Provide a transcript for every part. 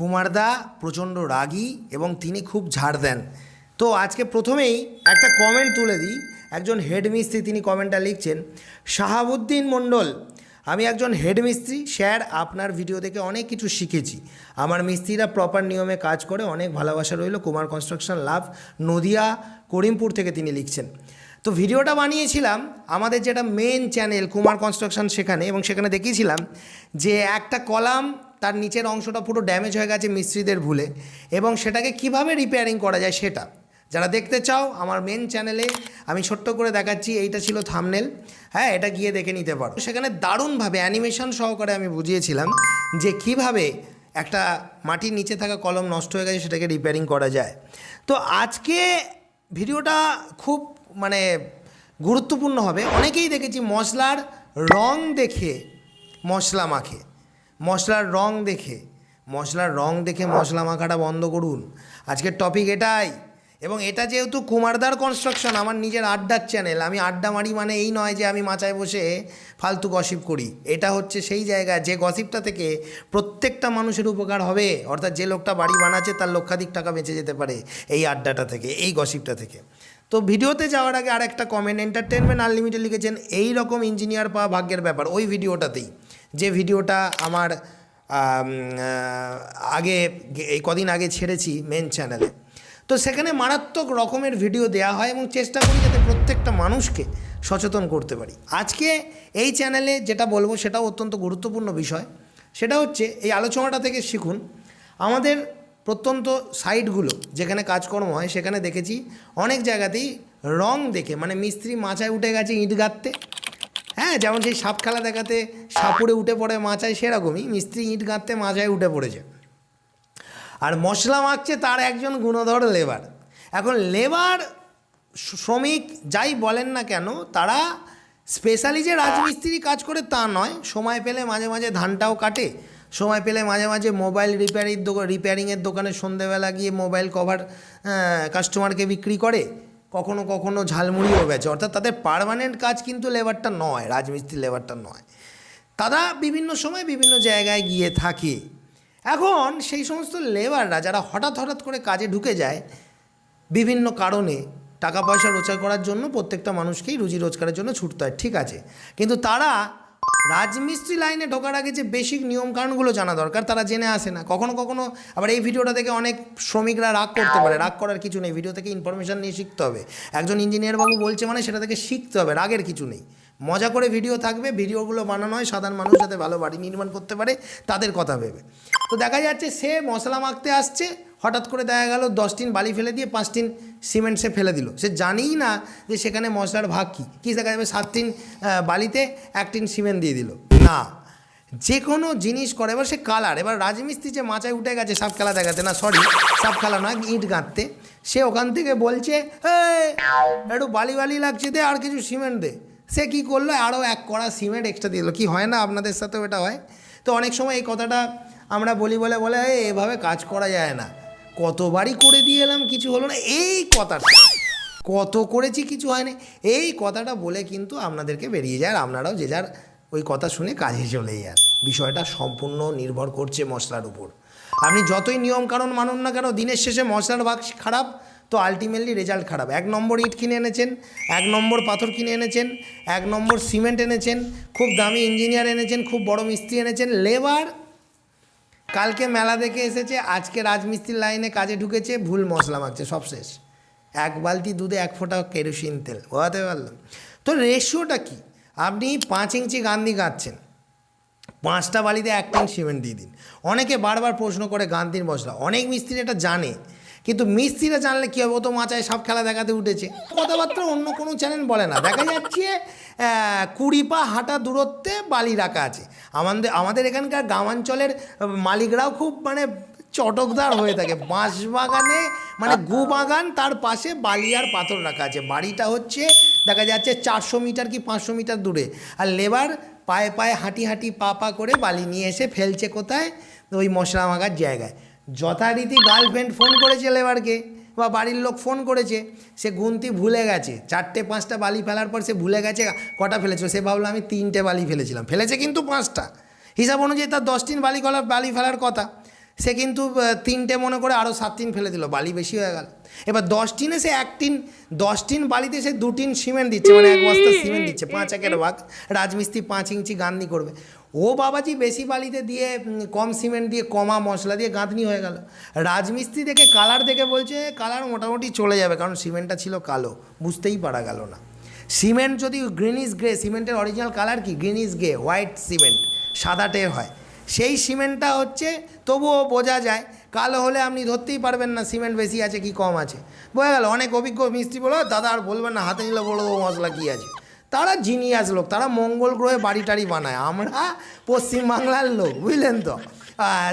কুমারদা প্রচণ্ড রাগী এবং তিনি খুব ঝাড় দেন। তো আজকে প্রথমেই একটা কমেন্ট তুলে দিই। একজন হেডমিস্ত্রি তিনি কমেন্টটা লিখছেন, শাহাবুদ্দিন মণ্ডল, আমি একজন হেডমিস্ত্রি স্যার আপনার ভিডিও দেখে অনেক কিছু শিখেছি। আমার মিস্ত্রিরা প্রপার নিয়মে কাজ করে, অনেক ভালোবাসা রইল, কুমার কনস্ট্রাকশন লাভ, নদিয়া, করিমপুর থেকে তিনি লিখছেন। তো ভিডিওটা বানিয়েছিলাম, আমাদের যেটা মেন চ্যানেল কুমার কনস্ট্রাকশন সেখানে, এবং সেখানে দেখিয়েছিলাম যে একটা কলাম তার নিচের অংশটা পুরো ড্যামেজ হয়ে গেছে মিস্ত্রিদের ভুলে। এবং সেটাকে কীভাবে রিপেয়ারিং করা যায় সেটা। যারা দেখতে চাও, আমার মেন চ্যানেলে আমি ছোট্ট করে দেখাচ্ছি, এইটা ছিল থামনেল হ্যাঁ এটা গিয়ে দেখে নিতে পারো। সেখানে দারুণভাবে অ্যানিমেশন সহকারে আমি বুঝিয়েছিলাম যে কীভাবে একটা মাটির নিচে থাকা কলম নষ্ট হয়ে গেছে সেটাকে রিপেয়ারিং করা যায়। তো আজকে ভিডিওটা খুব মানে গুরুত্বপূর্ণ হবে। অনেকেই দেখেছি মশলার রং দেখে মশলা মাখে। মশলার রং দেখে, মশলার রং দেখে মশলা মাখাটা বন্ধ করুন। আজকের টপিক এটাই। এবং এটা যেহেতু কুমারদার কনস্ট্রাকশন আমার নিজের আড্ডার চ্যানেল আমি আড্ডা মারি মানে এই নয় যে আমি মাচায় বসে ফালতু গসিপ করি। এটা হচ্ছে সেই জায়গা, যে গসিপটা থেকে প্রত্যেকটা মানুষের উপকার হবে। অর্থাৎ যে লোকটা বাড়ি বানাচ্ছে, তার লক্ষাধিক টাকা বেঁচে যেতে পারে এই আড্ডাটা থেকে, এই গসিপটা থেকে। তো ভিডিওতে যাওয়ার আগে আর একটা কমেন্ট এন্টারটেনমেন্ট আনলিমিটেড লিখেছেন এই রকম ইঞ্জিনিয়ার পাওয়া ভাগ্যের ব্যাপার। ওই ভিডিওটাতেই, যে ভিডিওটা আমার আগে, এই কদিন আগে ছেড়েছি মেন চ্যানেলে তো সেখানে মারাত্মক রকমের ভিডিও দেওয়া হয় এবং চেষ্টা করি যাতে প্রত্যেকটা মানুষকে সচেতন করতে পারি। আজকে এই চ্যানেলে যেটা বলব সেটাও অত্যন্ত গুরুত্বপূর্ণ বিষয়। সেটা হচ্ছে, এই আলোচনাটা থেকে শিখুন, আমাদের প্রত্যন্ত সাইটগুলো যেখানে কাজকর্ম হয়, সেখানে দেখেছি অনেক জায়গাতেই রং দেখে মানে মিস্ত্রি মাচায় উঠে গেছে ইট গাঁততে হ্যাঁ যেমন সেই সাপ খেলা দেখাতে সাপুড়ে উঠে পড়ে মাচায়, সেরকমই মিস্ত্রি ইট গাঁততে মাচায় উঠে পড়েছে। আর মশলা মাখছে তার একজন গুণধর লেবার। এখন লেবার শ্রমিক যাই বলেন না কেন, তারা স্পেশালি যে রাজমিস্ত্রি কাজ করে তা নয়, সময় পেলে মাঝে মাঝে ধানটাও কাটে সময় পেলে মাঝে মাঝে মোবাইল রিপেয়ারিং দোকান রিপেয়ারিংয়ের দোকানে সন্ধেবেলা গিয়ে মোবাইল কভার কাস্টমারকে বিক্রি করে, কখনো কখনো ঝালমুড়িও বেচে। অর্থাৎ তাদের পার্মানেন্ট কাজ কিন্তু লেবারটা নয়, রাজমিস্ত্রি লেবারটা নয়। তারা বিভিন্ন সময় বিভিন্ন জায়গায় গিয়ে থাকে। এখন সেই সমস্ত লেবাররা যারা হঠাৎ হঠাৎ করে কাজে ঢুকে যায়, বিভিন্ন কারণে টাকা পয়সা রোজগার করার জন্য প্রত্যেকটা মানুষকেই রুজি রোজগারের জন্য ছুটতে হয়, ঠিক আছে। কিন্তু তারা রাজমিস্ত্রি লাইনে ঢোকার আগে যে বেসিক নিয়মকানুনগুলো জানা দরকার, তারা জেনে আসে না। কখনো কখনো আবার এই ভিডিওটা থেকে অনেক শ্রমিকরা রাগ করতে পারে। রাগ করার কিছু নেই। ভিডিও থেকে ইনফরমেশান নিয়ে শিখতে হবে। একজন ইঞ্জিনিয়ার বাবু বলছে মানে সেটা থেকে শিখতে হবে, রাগের কিছু নেই। মজা করে ভিডিও থাকবে, ভিডিওগুলো বানানো হয়, সাধারণ মানুষ যাতে ভালো বাড়ি নির্মাণ করতে পারে, তাদের কথা ভেবে। তো দেখা যাচ্ছে সে মশলা মাখতে আসছে। হঠাৎ করে দেখা গেল দশ টিন বালি ফেলে দিয়ে পাঁচ টিন সিমেন্ট সে ফেলে দিল। সে জানেই না যে সেখানে মশলার ভাগ কী। কী দেখা যাবে সাত টিন বালিতে এক টিন সিমেন্ট দিয়ে দিল। না। যে কোনো জিনিস করে। এবার সে কালার। এবার রাজমিস্ত্রি যে মাচায় উঠে গেছে সাপ খেলা দেখাতে। না সরি সাপ খেলা নয় ইট গাঁততে সে ওখান থেকে বলছে "এই, একটু বালি বালি লাগছে দে আর কিছু সিমেন্ট দে। সে কি করল? আরও এক কড়া সিমেন্ট এক্সট্রা দিল। কি হয় না আপনাদের সাথেও এটা হয়? তো অনেক সময় এই কথাটা আমরা বলি বলে বলে এভাবে কাজ করা যায় না। কতবারই করে দিয়ে এলাম, কিছু হলো না, এই কথাটা। কত করেছি, কিছু হয়নি। এই কথাটা বলে কিন্তু আপনাদেরকে বেরিয়ে যায় আপনারাও যে যার ওই কথা শুনে কাজে চলে যান। বিষয়টা সম্পূর্ণ নির্ভর করছে মশলার উপর। আপনি যতই নিয়মকানুন মানুন না কেন, দিনের শেষে মশলার ভাগ খারাপ, তো আলটিমেটলি রেজাল্ট খারাপ। এক নম্বর ইট কিনে এনেছেন, এক নম্বর পাথর কিনে এনেছেন, এক নম্বর সিমেন্ট এনেছেন, খুব দামি ইঞ্জিনিয়ার এনেছেন, খুব বড় মিস্ত্রি এনেছেন লেবার কালকে মেলা দেখে এসেছে, আজকে রাজমিস্ত্রির লাইনে কাজে ঢুকেছে, ভুল মশলা মারছে সব শেষ। এক বালতি দুধে এক ফোঁটা কেরোসিন তেল বোঝাতে পারলাম। তো রেশিওটা কি? আপনি পাঁচ ইঞ্চি গান্ধী গাঁচ্ছেন পাঁচটা বালিতে এক টন সিমেন্ট দিয়ে দিন। অনেকে বারবার প্রশ্ন করে গান্ধীর মশলা। অনেক মিস্ত্রি এটা জানে। কিন্তু মিস্ত্রিরা জানলে কী হবে? ও তো মাচায় সব খেলা দেখাতে উঠেছে। কথাবার্তা অন্য কোনো চ্যানেল বলে না। দেখা যাচ্ছে কুড়ি পা হাঁটা দূরত্বে বালি রাখা আছে। আমাদের আমাদের এখানকার গ্রামাঞ্চলের মালিকরাও খুব মানে চটকদার হয়ে থাকে। বাঁশ বাগানে মানে গু বাগান তার পাশে বালি আর পাথর রাখা আছে। বাড়িটা হচ্ছে, দেখা যাচ্ছে চারশো মিটার কি পাঁচশো মিটার দূরে। আর লেবার পায়ে পায়ে হাঁটি হাঁটি পা পা করে বালি নিয়ে এসে ফেলছে কোথায়? ওই মশলা মাখার জায়গায়। যথারীতি গার্লফ্রেন্ড ফোন করেছে লেবারকে, বা বাড়ির লোক ফোন করেছে, সে গুনতি ভুলে গেছে। চারটে, পাঁচটা বালি ফেলার পর সে ভুলে গেছে, কটা ফেলেছিল? সে ভাবলো, আমি তিনটে বালি ফেলেছিলাম। ফেলেছে কিন্তু পাঁচটা। হিসাব অনুযায়ী তার দশ তিন বালি কলা বালি ফেলার কথা। সে কিন্তু তিনটে মনে করে আরও সাত টিন ফেলে দিল, বালি বেশি হয়ে গেল। এবার দশ টিনে সে এক টিন দশ বালিতে সে দু টিন সিমেন্ট দিচ্ছে মানে এক বস্তা সিমেন্ট দিচ্ছে, পাঁচ একের ভাগ। রাজমিস্ত্রি পাঁচ ইঞ্চি গাঁথনি করবে। ও বাবাজি বেশি বালিতে দিয়ে কম সিমেন্ট দিয়ে, কমা মশলা দিয়ে গাঁথনি হয়ে গেল। রাজমিস্ত্রি দেখে কালার দেখে বলছে, কালার মোটামুটি চলে যাবে, কারণ সিমেন্টটা ছিল কালো, বুঝতেই পারা গেল না। সিমেন্ট যদি গ্রিনিশ গ্রে, সিমেন্টের অরিজিনাল কালার কি? গ্রিনিশ গ্রে, হোয়াইট সিমেন্ট সাদাটে হয়। সেই সিমেন্টটা হচ্ছে, তবুও বোঝা যায়, কালো হলে আপনি ধরতেই পারবেন না, সিমেন্ট বেশি আছে কি কম আছে। বোঝা গেল, অনেক অভিজ্ঞ মিস্ত্রি বলো দাদা আর বলবেন না, হাতে নিলে বলো মশলা কী আছে। তারা জিনিয়াস লোক, তারা মঙ্গল গ্রহে বাড়ি টাড়ি বানায়। আমরা পশ্চিমবাংলার লোক, বুঝলেন তো?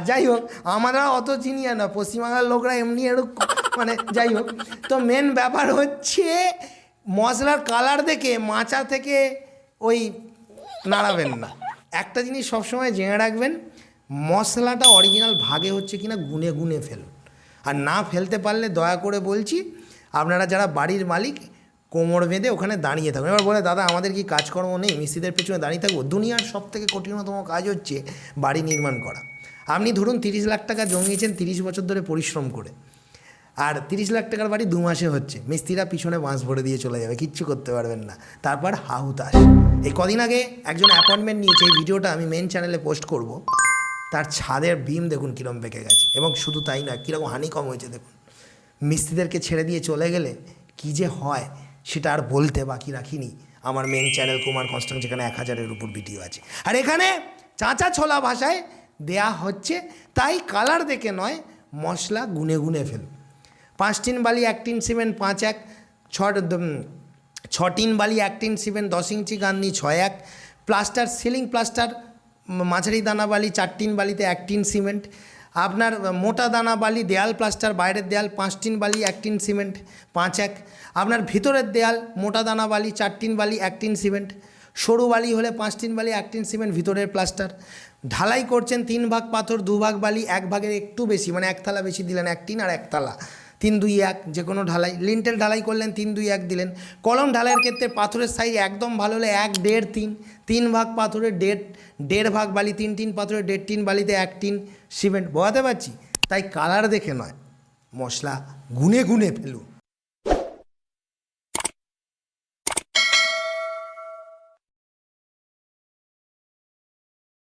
যাই হোক, আমরা অত চিনিয়া না, পশ্চিমবাংলার লোকরা এমনি এরকম মানে যাই হোক। তো মেন ব্যাপার হচ্ছে, মশলার কালার দেখে মাচা থেকে ওই নাড়াবেন না। একটা জিনিস সবসময় জেনে রাখবেন, মশলাটা অরিজিনাল ভাগে হচ্ছে কিনা গুনে গুনে ফেলুন। আর না ফেলতে পারলে দয়া করে বলছি, আপনারা যারা বাড়ির মালিক কোমর বেঁধে ওখানে দাঁড়িয়ে থাকুন এবার বলে, দাদা, আমাদের কি কাজকর্ম নেই? মিস্ত্রিদের পেছনে দাঁড়িয়ে থাকব? দুনিয়ার সব থেকে কঠিনতম কাজ হচ্ছে বাড়ি নির্মাণ করা। আপনি ধরুন তিরিশ লাখ টাকা জমিয়েছেন তিরিশ বছর ধরে পরিশ্রম করে। আর তিরিশ লাখ টাকার বাড়ি দু মাসে হচ্ছে। মিস্ত্রিরা পিছনে বাঁশ ভরে দিয়ে চলে যাবে, কিচ্ছু করতে পারবেন না। তারপর হাহুতাস এই কদিন আগে একজন অ্যাপয়েন্টমেন্ট নিয়েছে, এই ভিডিওটা আমি মেন চ্যানেলে পোস্ট করব। তার ছাদের বিম দেখুন কীরকম বেঁকে গেছে। এবং শুধু তাই নয়, কীরকম হানি কম হয়েছে দেখুন। মিস্ত্রিদেরকে ছেড়ে দিয়ে চলে গেলে কী যে হয়। সেটা আর বলতে বাকি রাখিনি। আমার মেন চ্যানেল কুমার কনস্টান যেখানে এক হাজারের উপর ভিডিও আছে। আর এখানে চাঁচা ছোলা ভাষায় দেয়া হচ্ছে, তাই কালার দেখে নয়, মশলা গুনে গুনে ফেল। পাঁচ টিন বালি, এক টিন সিমেন্ট, পাঁচ এক ছ ছ টিন বালি, এক টিন সিমেন্ট, দশ ইঞ্চি গান্ধি ছয় এক, প্লাস্টার, সিলিং প্লাস্টার, মাঝারি দানা বালি, চার টিন বালিতে এক টিন সিমেন্ট আপনার মোটা দানা বালি, দেয়াল প্লাস্টার বাইরের দেয়াল পাঁচ টিন বালি, এক টিন সিমেন্ট পাঁচ এক। আপনার ভিতরের দেয়াল মোটা দানা বালি, চার টিন বালি, এক টিন সিমেন্ট সরু বালি হলে পাঁচ টিন বালি, এক টিন সিমেন্ট ভিতরের প্লাস্টার ঢালাই করছেন তিন ভাগ পাথর দু ভাগ বালি, এক ভাগের একটু বেশি মানে এক থালা বেশি দিলেন, এক টিন আর এক থালা। তিন দুই এক, যে কোনো ঢালাই। লিন্টেল ঢালাই করলেন, তিন দুই এক দিলেন। কলম ঢালাইয়ের ক্ষেত্রে পাথরের সাইজ একদম ভালো হলে এক, দেড়, তিন। তিন ভাগ পাথরের দেড় দেড় ভাগ বালি, তিন তিন পাথরের দেড় টিন বালিতে এক টিন সিমেন্ট। বোঝাতে পারছি? তাই কালার দেখে নয়। মশলা গুনে গুনে ফেলুন।